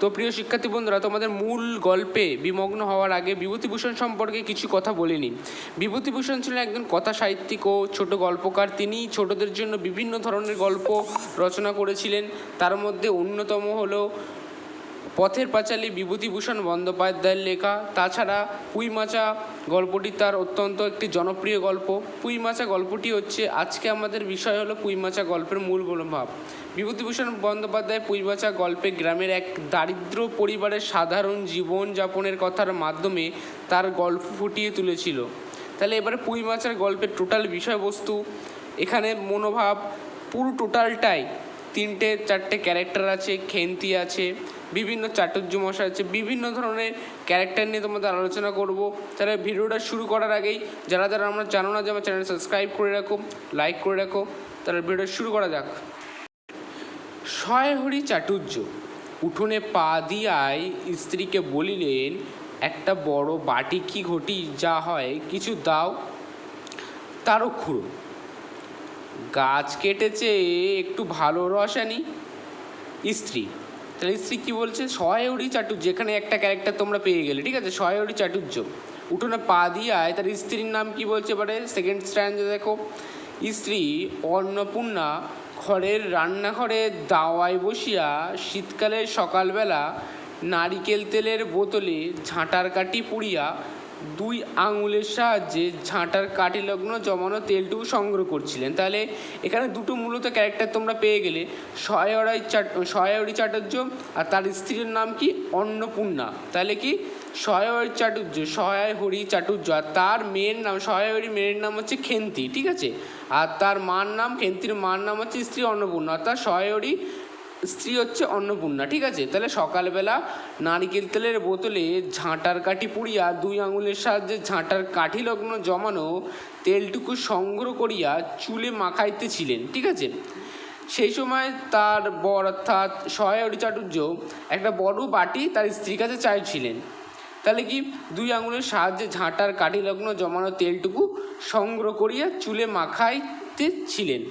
তো প্রিয় শিক্ষার্থী বন্ধুরা, তোমাদের মূল গল্পে বিমগ্ন হওয়ার আগে বিভূতিভূষণ সম্পর্কে কিছু কথা বলে বিভূতিভূষণ ছিলেন একজন কথা সাহিত্যিক ও ছোট গল্পকার। তিনি ছোটদের জন্য বিভিন্ন ধরনের গল্প রচনা করেছিলেন। তার মধ্যে অন্যতম হলো পথের পাঁচালী বিভূতিভূষণ বন্দ্যোপাধ্যায়ের লেখা। তাছাড়া পুইমাচা গল্পটি তার অত্যন্ত একটি জনপ্রিয় গল্প। পুইমাচা গল্পটি হচ্ছে, আজকে আমাদের বিষয় হলো পুইমাচা গল্পের মূল মনোভাব। বিভূতিভূষণ বন্দ্যোপাধ্যায় পুইমাচা গল্পে গ্রামের এক দারিদ্র পরিবারের সাধারণ জীবনযাপনের কথার মাধ্যমে তার গল্প ফুটিয়ে তুলেছিল। তাহলে এবারে পুইমাচার গল্পের টোটাল বিষয়বস্তু, এখানে মনোভাব পুরো টোটালটাই তিনটে, চারটে ক্যারেক্টার আছে, খেন্তি আছে, বিভিন্ন চাটুর্য মশা আছে, বিভিন্ন ধরনের ক্যারেক্টার নিয়ে তোমাদের আলোচনা করব। তাহলে ভিডিওটা শুরু করার আগেই, যারা যারা আমরা জানো না যে আমার চ্যানেল সাবস্ক্রাইব করে রাখো লাইক করে রাখো, তাহলে ভিডিওটা শুরু করা যাক। সয়হরি চাটুর্য উঠোনে পা দিয়ায় স্ত্রীকে বলিলেন, একটা বড় বাটি কি ঘটি যা হয় কিছু দাও তারও খুঁড়ো গাছ কেটেছে, একটু ভালো রস আনি। স্ত্রী, তাহলে স্ত্রী কী বলছে? সহায়রি চাটুর্য যেখানে একটা ক্যারেক্টার তোমরা পেয়ে গেলে, ঠিক আছে? সহায়রি চাটুর্য উঠোনে পা দিয়ে আয়, তার স্ত্রীর নাম কি বলছে এবারে? সেকেন্ড স্ট্যান্ডে দেখো। স্ত্রী, অন্নপূর্ণা, ঘরের রান্নাঘরে দাওয়ায় বসিয়া শীতকালের সকালবেলা নারিকেল তেলের বোতলে ঝাঁটার কাঠি পুড়িয়া দুই আঙুলের সাহায্যে ঝাঁটার কাঠি লগ্ন জমানো তেলটুকু সংগ্রহ করছিলেন। তাহলে এখানে দুটো মূলত ক্যারেক্টার তোমরা পেয়ে গেলে। সহায়রাই চাট সহায়রী চাটুর্য আর তার স্ত্রীর নাম কি? অন্নপূর্ণা। তাহলে কি? সহায়রী চাটুর্য সহায় হরি চাটুর্য আর তার মেয়ের নাম সহায়রী মেয়ের নাম হচ্ছে খেন্তি, ঠিক আছে? আর তার মার নাম খেন্তির মার নাম হচ্ছে স্ত্রী অন্নপূর্ণা। অর্থাৎ সহায়রী স্ত্রী হচ্ছে অন্নপূর্ণা, ঠিক আছে? তাহলে সকালবেলা নারিকেল তেলের বোতলে ঝাঁটার কাঠি পুড়িয়া দুই আঙুলের সাহায্যে ঝাঁটার কাঠি লগ্ন জমানো তেলটুকু সংগ্রহ করিয়া চুলে মাখাইতেছিলেন, ঠিক আছে? সেই সময় তার বর অর্থাৎ সহায়রী চাটুর্য একটা বড় বাটি তার স্ত্রীর কাছে চাইছিলেন। তাহলে কি দুই আঙুলের সাহায্যে ঝাঁটার কাঠি লগ্ন জমানো তেলটুকু সংগ্রহ করিয়া চুলে মাখাইতে ছিলেন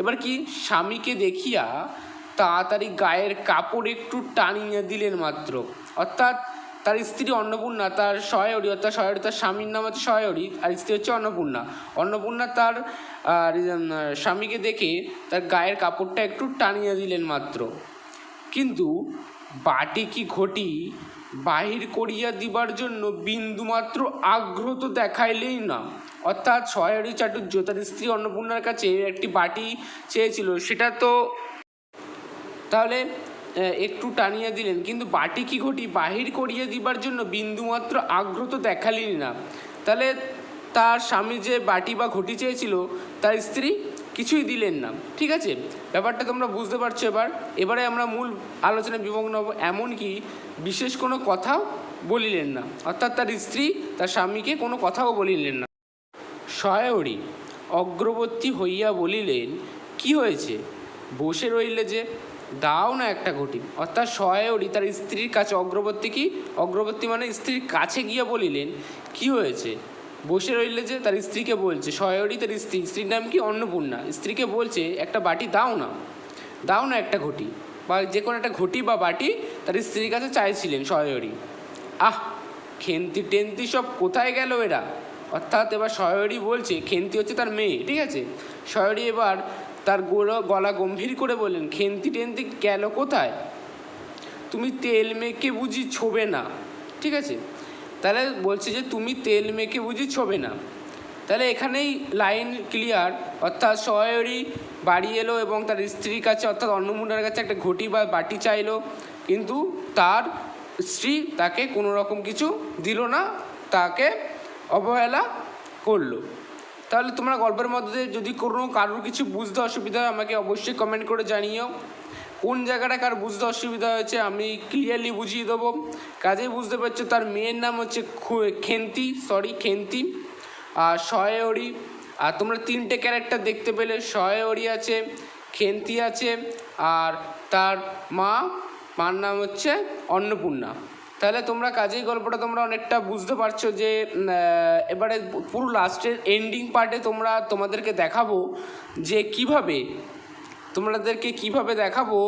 এবার কি স্বামীকে দেখিয়া তাড়াতাড়ি গায়ের কাপড় একটু টানিয়ে দিলেন মাত্র। অর্থাৎ তার স্ত্রী অন্নপূর্ণা, তার সহায়রী, অর্থাৎ সহায়রী তার স্বামীর নাম হচ্ছে সহায়রী, আর স্ত্রী হচ্ছে অন্নপূর্ণা। অন্নপূর্ণা তার স্বামীকে দেখে তার গায়ের কাপড়টা একটু টানিয়ে দিলেন মাত্র। কিন্তু বাটি কি ঘটি বাহির করিয়া দিবার জন্য বিন্দুমাত্র আগ্রহ তো দেখাইলেই না। অর্থাৎ সহায়রী চাটুর্য, তার স্ত্রী অন্নপূর্ণার কাছে একটি বাটি চেয়েছিল, সেটা তো তাহলে একটু টানিয়ে দিলেন। কিন্তু বাটি কি ঘটি? বাহির করিয়ে দিবার জন্য বিন্দুমাত্র আগ্রহ তো দেখালেন না। তাহলে তার স্বামী যে বাটি বা ঘটি চেয়েছিল, তার স্ত্রী কিছুই দিলেন না। ঠিক আছে? ব্যাপারটা তোমরা বুঝতে পারছ এবার। এবারে আমরা মূল আলোচনায় বিমগ্ন হব। এমনকি বিশেষ কোনো কথাও বলিলেন না। অর্থাৎ তার স্ত্রী, তার স্বামীকে কোনো কথাও বলিলেন না। সহায়রী অগ্রবর্তী হইয়া বলিলেন, কি হয়েছে? বসে রইলে যে দাও না একটা ঘটি। অর্থাৎ সহায়রী তার স্ত্রীর কাছে অগ্রবর্তী কি? অগ্রবর্তী মানে স্ত্রীর কাছে গিয়া বলিলেন, কি হয়েছে? বসে রইলে যে তার স্ত্রীকে বলছে সহায়রী তার স্ত্রী, স্ত্রীর নাম কি? অন্নপূর্ণা। স্ত্রীকে বলছে, একটা বাটি দাও না দাও না একটা ঘটি। বা যে কোনো একটা ঘটি বা বাটি তার স্ত্রীর কাছে চাইছিলেন সহায়রী আহ, খেন্তি টেন্তি সব কোথায় গেল এরা? অর্থাৎ এবার সয়রি বলছে, খেন্তি হচ্ছে তার মেয়ে। ঠিক আছে? সয়রি এবার তার গোলা গলা গম্ভীর করে বললেন, খেন্তি টেন্তি গেল কোথায়? তুমি তেল মেখে বুঝি ছোবে না। ঠিক আছে? তাহলে বলছে যে, তুমি তেল মেখে বুঝি ছোবে না। তাহলে এখানেই লাইন ক্লিয়ার, অর্থাৎ সহায়রী বাড়ি এলো এবং তার স্ত্রীর কাছে, অর্থাৎ অন্নমুন্ডার কাছে একটা ঘটি বা বাটি চাইলো, কিন্তু তার স্ত্রী তাকে কোনো রকম কিছু দিল না, তাকে অবহেলা করল। তাহলে তোমরা গল্পের মধ্যে যদি কোনো কারোর কিছু বুঝতে অসুবিধা হয়, আমাকে অবশ্যই কমেন্ট করে জানিও। কোন জায়গাটা কার বুঝতে অসুবিধা হয়েছে, আমি ক্লিয়ারলি বুঝিয়ে দেবো। কাজেই বুঝতে পারছ, তার মেয়ের নাম হচ্ছে খেন্তি সরি খেন্তি, আর সহায়রী আর তোমরা তিনটে ক্যারেক্টার দেখতে পেলে সহায়রী আছে, খেন্তি আছে, আর তার মা, মার নাম হচ্ছে অন্নপূর্ণা। তাহলে তোমরা কাজেই গল্পটা তোমরা অনেকটা বুঝতে পারছ যে এবারে পুরো লাস্টের এন্ডিং পার্টে তোমরা তোমাদেরকে দেখাবো যে কীভাবে, তোমাদেরকে কীভাবে দেখাবো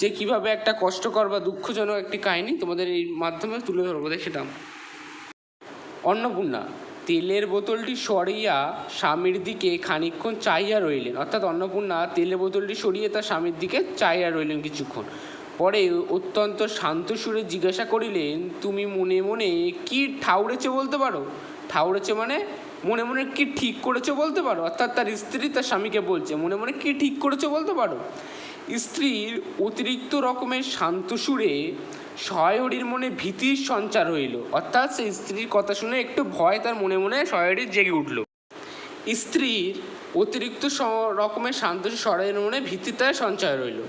যে কীভাবে একটা কষ্টকর বা দুঃখজনক একটি কাহিনী তোমাদের এই মাধ্যমে তুলে ধরবো। দেখে দাম অন্নপূর্ণা, তেলের বোতলটি সরিয়া স্বামীর দিকে খানিকক্ষণ চাইয়া রইলেন। অর্থাৎ অন্নপূর্ণা তেলের বোতলটি সরিয়ে তার স্বামীর দিকে চাইয়া রইলেন কিছুক্ষণ। পরে অত্যন্ত শান্ত সুরে জিজ্ঞাসা করিলেন, তুমি মনে মনে কি ঠাউরেছে বলতে পারো? ঠাউরেছে মানে? মনে মনে কি ঠিক করেছ বলতে পারো? অর্থাৎ তার স্ত্রী তার স্বামীকে বলছে, মনে মনে কি ঠিক করেছ বলতে পারো? স্ত্রীর অতিরিক্ত রকমের শান্ত সুরে সয়হরির মনে ভীতির সঞ্চার হইল। অর্থাৎ সেই স্ত্রীর কথা শুনে একটু ভয় তার মনে মনে সয়হরির জেগে উঠল। স্ত্রীর অতিরিক্ত রকমের শান্ত স্বরের মনে ভীতিটা সঞ্চয় রইল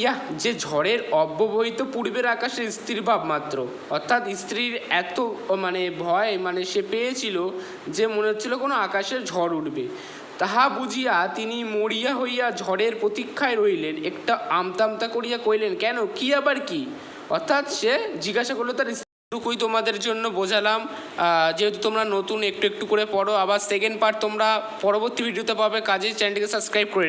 ইয়া যে ঝড়ের অব্যবহিত পূর্বের আকাশে স্ত্রীর ভাব মাত্র। অর্থাৎ স্ত্রীর এত মানে ভয় মানে সে পেয়েছিল যে মনে হচ্ছিল কোনো আকাশের ঝড় উঠবে। তাহা বুঝিয়া তিনি মরিয়া হইয়া ঝড়ের প্রতীক্ষায় রইলেন একটা আমতামতা করিয়া কইলেন কেন? কি আবার কি? অর্থাৎ সে জিজ্ঞাসা করল, তার টুকুই তোমাদের জন্য বোঝালাম। যেহেতু তোমরা নতুন, একটু একটু করে পড়ো, আবার সেকেন্ড পার্ট তোমরা পরবর্তী ভিডিওতে পাবে। কাজে চ্যানেলটিকে সাবস্ক্রাইব করে